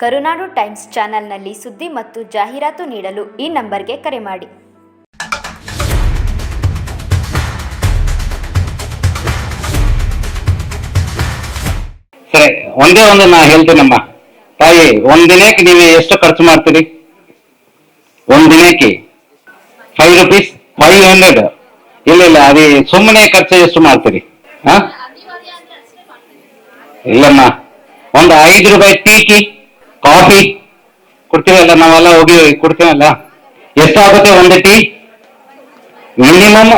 ಕರುನಾಡು times ಚಾನೆಲ್ನಲ್ಲಿ ಸುದ್ದಿ ಮತ್ತು ಜಾಹೀರಾತು ನೀಡಲು ಈ ನಂಬರ್ಗೆ ಕರೆ ಮಾಡಿ. ಸರಿ, ಒಂದೇ ಒಂದು ನಾ ಹೇಳ್ತೀನಮ್ಮ ತಾಯಿ ಒಂದಿನಕ್ಕೆ ನೀವು ಎಷ್ಟು ಖರ್ಚು ಮಾಡ್ತೀರಿ? ಒಂದಿನಕ್ಕೆ ದಿನಕ್ಕೆ? ಫೈವ್ ರುಪೀಸ್ ಫೈವ್ ಹಂಡ್ರೆಡ್ ಇಲ್ಲ ಇಲ್ಲ, ಅದೇ ಸುಮ್ಮನೆ ಖರ್ಚು ಎಷ್ಟು ಮಾಡ್ತೀರಿ? ಹಾ? ಇಲ್ಲಮ್ಮ, ಒಂದು ಐದು ರೂಪಾಯಿ ಟೀಕಿ. ಕಾಫಿ ಕೊಡ್ತೀವಲ್ಲ, ನಾವೆಲ್ಲ ಹೋಗಿ ಕೊಡ್ತೀವಲ್ಲ? ಎಷ್ಟಾಗುತ್ತೆ ಒಂದು ಟೀ? ಮಿನಿಮಮ್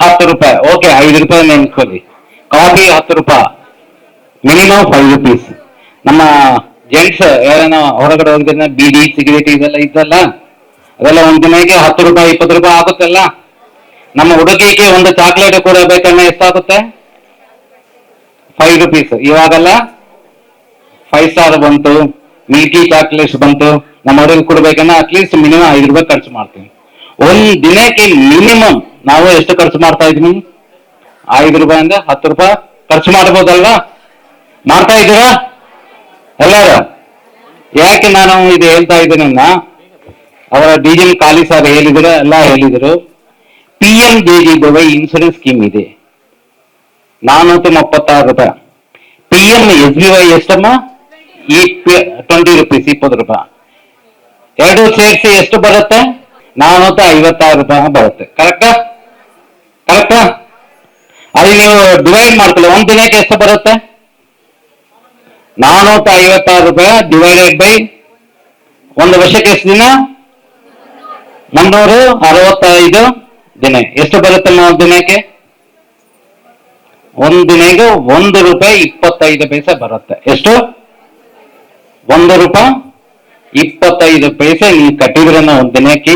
ಹತ್ತು ರೂಪಾಯಿ. ಓಕೆ ಐದು ರೂಪಾಯಿ ನೆನ್ಕೊಳ್ಳಿ ಕಾಫಿ ಹತ್ತು ರೂಪಾಯಿ. ಮಿನಿಮಮ್ ಫೈವ್ ರುಪೀಸ್ ನಮ್ಮ ಜೆಂಟ್ಸ್ ಯಾರನ್ನ ಹೊರಗಡೆ ಹೋಗಿದ್ರೆ ಬೀಡಿ ಸಿಗರೇಟ್ ಇದೆಲ್ಲ ಇದ್ದಲ್ಲ ಅದೆಲ್ಲ ಒಂದ್ ದಿನಕ್ಕೆ ಹತ್ತು ರೂಪಾಯಿ, ಇಪ್ಪತ್ತು ರೂಪಾಯಿ ಆಗುತ್ತಲ್ಲ? ನಮ್ಮ ಹುಡುಗಿಗೆ ಒಂದು ಚಾಕ್ಲೇಟ್ ಕೊಡಬೇಕನ್ನ ಎಷ್ಟಾಗುತ್ತೆ? ಫೈವ್ ರುಪೀಸ್ ಇವಾಗೆಲ್ಲ ಫೈವ್ ಸ್ಟಾರ್ ಬಂತು. ಮಿಲ್ಕಿ ಚಾಕ್ಲೇಟ್ಸ್ ಬಂತು. ನಮ್ಮ ಅವ್ರಿಗೆ ಕೊಡ್ಬೇಕನ್ನ ಅಟ್ಲೀಸ್ಟ್ ಮಿನಿಮಮ್ ಐದು ರೂಪಾಯಿ ಖರ್ಚು ಮಾಡ್ತೀವಿ. ಒಂದ್ ದಿನಕ್ಕೆ ಮಿನಿಮಮ್ ನಾವು ಎಷ್ಟು ಖರ್ಚು ಮಾಡ್ತಾ ಇದೀವಿ? ಐದು ರೂಪಾಯಿಂದ ಹತ್ತು ರೂಪಾಯಿ ಖರ್ಚು ಮಾಡ್ಬೋದಲ್ವಾ? ಮಾಡ್ತಾ ಇದ್ದೀರಾ? ಎಲ್ಲರೂ? ಯಾಕೆ ನಾನು ಇದು ಹೇಳ್ತಾ ಇದ್ದೀನನ್ನ ಅವರ ಡಿ ಜಿ ಖಾಲಿ ಸರ್ ಹೇಳಿದ್ರು, ಎಲ್ಲ ಹೇಳಿದ್ರು. P M J G Y insurance scheme ಇದೆ. ನಾನೂರ ಮುಪ್ಪತ್ತಾರು ರೂಪಾಯಿ. P M S B Y ಎಷ್ಟಮ್ಮ? ಈ ಟ್ವೆಂಟಿ ರುಪೀಸ್ ಇಪ್ಪತ್ತು ರೂಪಾಯಿ. ಎರಡು ಸೇರಿಸಿ ಎಷ್ಟು ಬರುತ್ತೆ? ನಾನೂರ ಐವತ್ತಾರು ರೂಪಾಯಿ ಬರುತ್ತೆ. ಕರೆಕ್ಟ್ ಕರೆಕ್ಟಾ ಅಲ್ಲಿ ನೀವು ಡಿವೈಡ್ ಮಾಡ್ಕೊಳ್ಳಿ. ಒಂದ್ ದಿನಕ್ಕೆ ಎಷ್ಟು ಬರುತ್ತೆ? ನಾನೂತ ಐವತ್ತಾರು ರೂಪಾಯಿ ಡಿವೈಡೆಡ್ ಬೈ ಒಂದು ವರ್ಷಕ್ಕೆ ಎಷ್ಟು ದಿನ? ಮುನ್ನೂರು ಅರವತ್ತೈದು ದಿನ. ಎಷ್ಟು ಬರುತ್ತೆ ನಾವು ದಿನಕ್ಕೆ? ಒಂದು ದಿನಕ್ಕೆ ಒಂದು ರೂಪಾಯಿ ಇಪ್ಪತ್ತೈದು ಪೈಸೆ ಬರುತ್ತೆ. ಎಷ್ಟು? ಒಂದು ರೂಪಾಯಿ ಇಪ್ಪತ್ತೈದು ಪೈಸೆ ನೀವು ಕಟ್ಟಿದ್ರೆ ನಾವು ದಿನಕ್ಕೆ.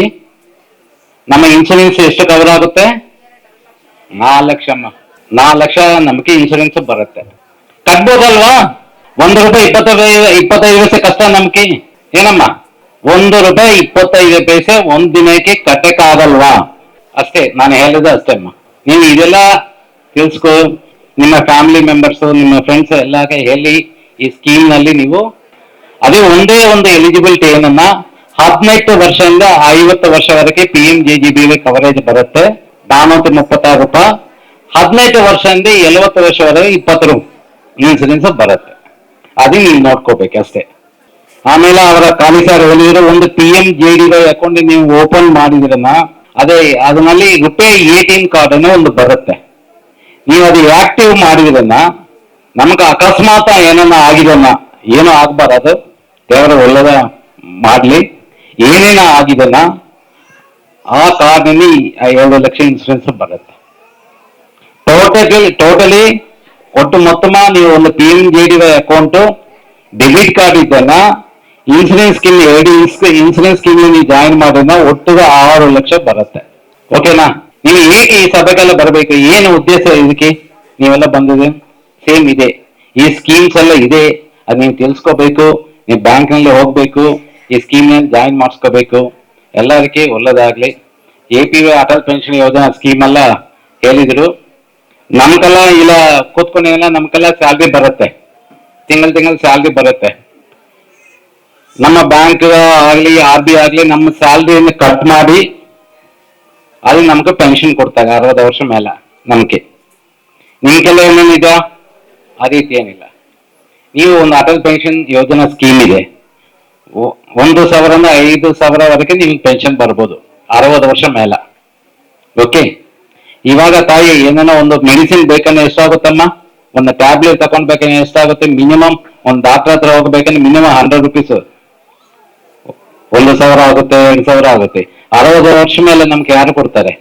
ನಮ್ಮ ಇನ್ಸೂರೆನ್ಸ್ ಎಷ್ಟು ಕವರ್ ಆಗುತ್ತೆ? ನಾಲ್ಕು ಲಕ್ಷಮ್ಮ ನಾಲ್ಕು ಲಕ್ಷ ನಮಗೆ ಇನ್ಸೂರೆನ್ಸ್ ಬರುತ್ತೆ. ಕಟ್ಬೋದಲ್ವಾ? ಒಂದು ರೂಪಾಯಿ ಇಪ್ಪತ್ತೈದು ಇಪ್ಪತ್ತೈದು ಪೈಸೆ ಕಷ್ಟ ನಮ್ಗೆ. ಏನಮ್ಮ? ಒಂದು ರೂಪಾಯಿ ಇಪ್ಪತ್ತೈದು ಪೈಸೆ ಒಂದ್ ದಿನಕ್ಕೆ ಕಟ್ಟಕ್ಕಾಗಲ್ವಾ? ಅಷ್ಟೇ, ನಾನು ಹೇಳಿದ ಅಷ್ಟೇ ಅಮ್ಮ. ನೀವು ಇದೆಲ್ಲ ತಿಳ್ಸ್ಕೊ, ನಿಮ್ಮ ಫ್ಯಾಮಿಲಿ ಮೆಂಬರ್ಸ್ ನಿಮ್ಮ ಫ್ರೆಂಡ್ಸ್ ಎಲ್ಲ ಹೇಳಿ ಈ ಸ್ಕೀಮ್ನಲ್ಲಿ ನೀವು ಅದೇ ಒಂದೇ ಒಂದು ಎಲಿಜಿಬಿಲಿಟಿ ಏನನ್ನ ಹದಿನೆಂಟು ವರ್ಷದಿಂದ ಐವತ್ತು ವರ್ಷವರೆಗೆ P M J G B coverage ಬರುತ್ತೆ. ನಾನೂರ ಮುಪ್ಪತ್ತಾರು ರೂಪಾಯಿ. ಹದಿನೆಂಟು ವರ್ಷದಿಂದ ಎಲವತ್ತು ವರ್ಷವರೆಗೆ ಇಪ್ಪತ್ತು ರೂಪಾಯಿ. ಇನ್ಸೂರೆನ್ಸ್ ಬರುತ್ತೆ. ಅದೇ ನೀವು ನೋಡ್ಕೋಬೇಕು ಅಷ್ಟೇ. ಆಮೇಲೆ ಅವರ ಖಾಲಿ ಸರ್ ಒಂದು P M J D Y account ನೀವು ಓಪನ್ ಮಾಡಿದ್ರನ್ನ ಅದೇ ಅದರಲ್ಲಿ RuPay A T M card ಅನ್ನೋ ಒಂದು ಬರುತ್ತೆ. ನೀವು ಅದು ಆಕ್ಟಿವ್ ಮಾಡಿದ್ರನ್ನ ನಮ್ಗೆ ಅಕಸ್ಮಾತ್ ಏನನ್ನ ಆಗಿದನ್ನ ಏನೋ ಆಗ್ಬಾರದು ದೇವರ ಒಳ್ಳೆದ ಮಾಡ್ಲಿ. ಏನೇನ ಆಗಿದೆಲ್ಲ ಆ ಕಾರ್ಡ್ನಲ್ಲಿ ಎರಡು ಲಕ್ಷ ಇನ್ಸೂರೆನ್ಸ್ ಬರುತ್ತೆ. ಟೋಟಲಿ ಟೋಟಲಿ ಒಟ್ಟು ಮೊತ್ತಮ ನೀವು ಒಂದು P M J D Y account debit card ಇದ್ದನ್ನ insurance scheme ಎರಡು ಇನ್ಸೂರೆನ್ಸ್ ಸ್ಕೀಮ್ ನೀವು ಜಾಯಿನ್ ಮಾಡಿದ್ರೆ ಒಟ್ಟು ಆರು ಲಕ್ಷ ಬರುತ್ತೆ. ಓಕೆನಾ ನೀವು ಹೇಗೆ ಈ ಸಭೆಗೆಲ್ಲ ಬರಬೇಕು? ಏನು ಉದ್ದೇಶ ಇದಕ್ಕೆ? ನೀವೆಲ್ಲ ಬಂದಿದೆ ಸೇಮ್ ಇದೆ. ಈ ಸ್ಕೀಮ್ಸ್ ಎಲ್ಲ ಇದೆ. ಅದು ನೀವು ತಿಳ್ಸ್ಕೋಬೇಕು. ನೀವು ಬ್ಯಾಂಕ್ನಲ್ಲಿ ಹೋಗ್ಬೇಕು, ಈ ಸ್ಕೀಮ್ ಜಾಯಿನ್ ಮಾಡಿಸ್ಕೋಬೇಕು ಎಲ್ಲರಿಗೆ ಒಳ್ಳೇದಾಗ್ಲಿ. A P Y Atal pension Yojana scheme ಎಲ್ಲ ಹೇಳಿದ್ರು. ನಮ್ಗೆಲ್ಲ ಇಲ್ಲ ಕೂತ್ಕೊಂಡೆಲ್ಲ ನಮ್ಗೆಲ್ಲ ಸ್ಯಾಲ್ರಿ ಬರುತ್ತೆ. ತಿಂಗಳ ತಿಂಗಳ ಸ್ಯಾಲ್ರಿ ಬರುತ್ತೆ. ನಮ್ಮ ಬ್ಯಾಂಕ್ ಆಗ್ಲಿ ಆರ್ ಬಿ ಆಗ್ಲಿ, ನಮ್ಮ ಸ್ಯಾಲ್ರಿಯನ್ನು ಕಟ್ ಮಾಡಿ, ಅಲ್ಲಿ ನಮ್ಗೆ ಪೆನ್ಷನ್ ಕೊಡ್ತಾರೆ, ಅರವತ್ತು ವರ್ಷ ಮೇಲೆ, ನಮಗೆ. ನಿಮ್ಗೆಲ್ಲ ಏನೇನಿದೆ? ಆ ರೀತಿ ಏನಿಲ್ಲ. ನೀವು ಒಂದು ಅಟಲ್ ಪೆನ್ಷನ್ ಯೋಜನಾ ಸ್ಕೀಮ್ ಇದೆ. ಒಂದು ಸಾವಿರನ ಐದು ಸಾವಿರವರೆಗೆ ನಿಮ್ಗೆ ಪೆನ್ಷನ್ ಬರ್ಬೋದು. ಅರವತ್ತು ವರ್ಷ ಮೇಲೆ. ಓಕೆ ಇವಾಗ ತಾಯಿ ಏನನ್ನ ಒಂದು ಮೆಡಿಸಿನ್ ಬೇಕಂದ್ರೆ ಎಷ್ಟಾಗುತ್ತಮ್ಮ? ಒಂದು ಟ್ಯಾಬ್ಲೆಟ್ ತಕೊಂಡ್ಬೇಕಂದ್ರೆ ಎಷ್ಟಾಗುತ್ತೆ? ಮಿನಿಮಮ್ ಒಂದು ಡಾಕ್ಟರ್ ಹತ್ರ ಹೋಗ್ಬೇಕಂದ್ರೆ ಮಿನಿಮಮ್ ಹಂಡ್ರೆಡ್ ರುಪೀಸ್ ಒಂದು ಸಾವಿರ ಆಗುತ್ತೆ, ಎರಡು ಸಾವಿರ ಆಗುತ್ತೆ. ಅರವತ್ತು ವರ್ಷ ಮೇಲೆ ನಮ್ಗೆ ಯಾರು ಕೊಡ್ತಾರೆ?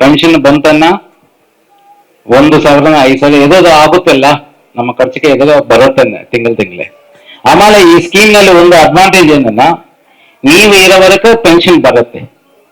ಪೆನ್ಷನ್ ಬಂತನ್ನ ಒಂದು ಸಾವಿರನ ಐದು ಸಾವಿರ ಎದೋದು ಆಗುತ್ತಲ್ಲ? ನಮ್ಮ ಖರ್ಚಿಗೆ ಎದೋ ಬರುತ್ತೆ ತಿಂಗಳ ತಿಂಗಳೇ ಆಮೇಲೆ ಈ ಸ್ಕೀಮ್ನಲ್ಲಿ ಒಂದು ಅಡ್ವಾಂಟೇಜ್ ಏನನ್ನ ನೀವು ಇರೋವರೆಗೂ ಪೆನ್ಷನ್ ಬರುತ್ತೆ